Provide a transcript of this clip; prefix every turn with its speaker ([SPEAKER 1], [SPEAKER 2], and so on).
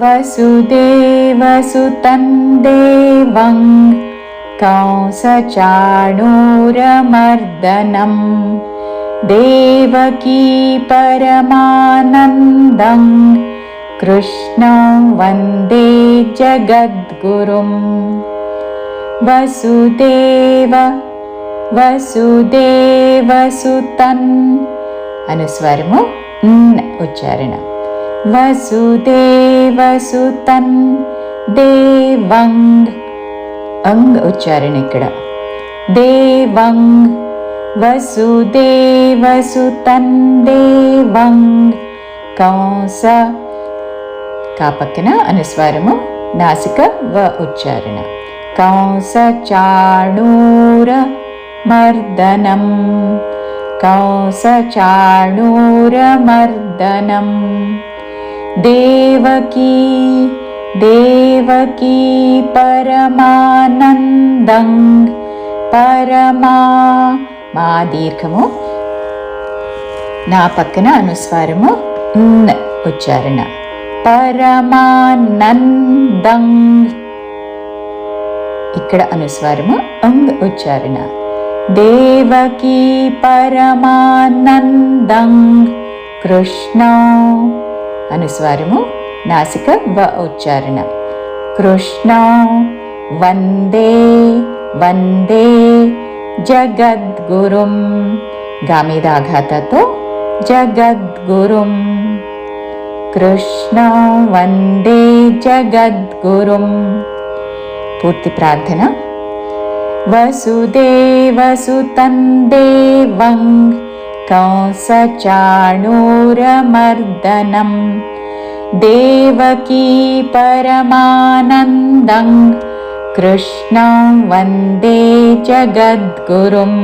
[SPEAKER 1] वसुदेवसुतं देवं कंसचाणूरमर्दनं देवकी परमानन्दं कृष्णं वन्दे जगद्गुरुम् वसुदेव वसुदेवसुतन्। अनुस्वरमु उच्चारण वसुदेवसुतन् देवङ् अङ् उच्चारण ఇక్కడ देवङ् वसुदेवसुतन् देवङ् कंस का పక్కన అనుస్వారము నాసిక వ ఉచ్చారణ कंसचाणूरमर्दनं कंसचाणूरमर्दनं देवकी देवकी परमानन्दं పరమా మా దీర్ఘము నా పక్కన అనుస్వారము ఉచ్చారణ పరమానందం ఇక్కడ అనుస్వారము అంగ్ ఉచ్చారణ దేవకీ పరమానందం కృష్ణ అనుస్వారము నాసిక వ ఉచ్చారణ. కృష్ణ వందే వందే జగద్గురుం. గామీద ఆఘాతతో జగద్గురుం. కృష్ణ వందే జగద్గురుం. పూర్తి ప్రార్థన. వసుదేవసుతం దేవం कंसचाणूरमर्दनं देवकी परमानन्दं कृष्णं वन्दे जगद्गुरुम्